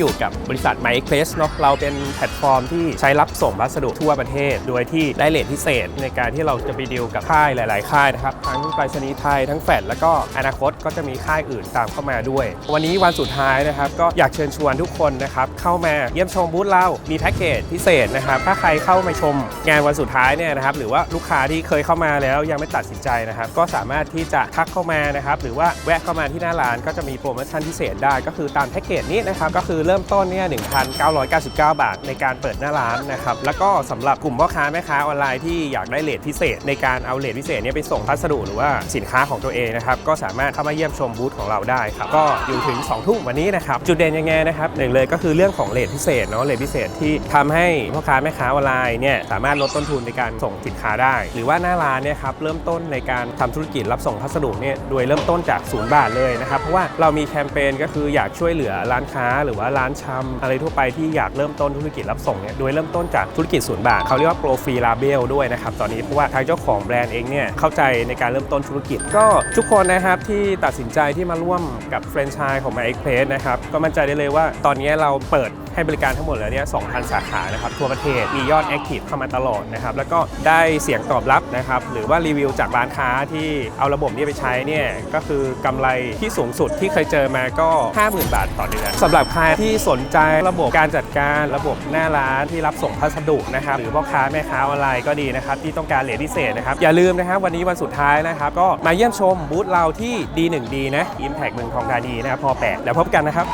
อยู่กับบริษัท My Express เนาะเราเป็นแพลตฟอร์มที่ใช้รับส่งพัสดุทั่วประเทศ โดยที่ได้เลทพิเศษในการที่เราจะไปดีลกับค่ายหลาย ๆ ค่ายนะครับ ทั้งไปรษณีย์ไทยทั้งแฟดแล้วก็อนาคตก็จะมีค่ายอื่นตามเข้ามาด้วย วันนี้วันสุดท้ายนะครับ ก็อยากเชิญชวนทุกคนนะครับ เข้ามาเยี่ยมชมบูธเรามีแพ็กเกจพิเศษนะครับ ถ้าใครเข้ามาชมงานวันสุดท้ายเนี่ยนะครับ หรือว่าลูกค้าที่เคยเข้ามาแล้วยังไม่ตัดสินใจนะครับ ก็สามารถที่จะทักเข้ามานะครับ หรือว่าแวะเข้ามาที่หน้าร้านก็จะมีโปรโมชั่นพิเศษได้ ก็คือตามแพ็กเกจนี้นะครับ ก็คือเริ่มต้นเนี่ย 1,999 บาทในการเปิดหน้าร้านนะครับ แล้วก็สำหรับกลุ่มพ่อค้าแม่ค้าออนไลน์ที่อยากได้เลทพิเศษ ในการเอาเลทพิเศษเนี้ไปส่งพัสดุหรือว่าสินค้าของตัวเองนะครับ ก็สามารถเข้ามาเยี่ยมชมบูธของเราได้ครับ ก็อยู่ถึง 2 ทุ่มวันนี้นะครับ จุดเด่นยังไงนะครับหนึ่งเลยก็คือเรื่องของเลทพิเศษเนาะ เลทพิเศษที่ทำให้พ่อค้าแม่ค้าออนไลน์เนี่ยสามารถลดต้นทุนในการส่งสินค้าได้ หรือว่าหน้าร้านเนี่ยครับเริ่มต้นในการทำธุรกิจรับส่งพัสดุเนี่ยโดยเริ่มต้นจากศูนย์บาทเลยนะครับ เพราะว่าเรามีแคมเปญก็คืออยากช่วยเหลือร้านค้าหรือว่าร้านชำอะไรทั่วไปที่อยากเริ่มต้นธุรกิจรับส่งเนี่ยโดยเริ่มต้นจากธุรกิจศูนย์บาทเขาเรียกว่าโปรฟรีลาเบลด้วยนะครับตอนนี้เพราะว่าทางเจ้าของแบรนด์เองเนี่ยเข้าใจในการเริ่มต้นธุรกิจ ก็ทุกคนนะครับที่ตัดสินใจที่มาร่วมกับแฟรนไชส์ของ My Express นะครับก็มั่นใจได้เลยว่าตอนนี้เราเปิดให้บริการทั้งหมดแล้วเนี่ย 2,000 สาขานะครับทั่วประเทศ มียอดแอคทีฟเข้ามาตลอดนะครับ แล้วก็ได้เสียงตอบรับนะครับ หรือว่ารีวิวจากร้านค้าที่เอาระบบนี้ไปใช้เนี่ย ก็คือกำไรที่สูงสุดที่เคยเจอมาก็ 50,000 บาทต่อเดือนสำหรับใครที่สนใจระบบการจัดการระบบหน้าร้านที่รับส่งพัสดุนะครับ หรือพ่อค้าแม่ค้าออนไลน์ก็ดีนะครับ ที่ต้องการเหลทพิเศษนะครับ อย่าลืมนะครับวันนี้วันสุดท้ายนะครับ ก็มาเยี่ยมชมบูธเราที่ D1D นะ Impact เมืองทองธานีนะครับพอแปดแล้วพบกันนะครับ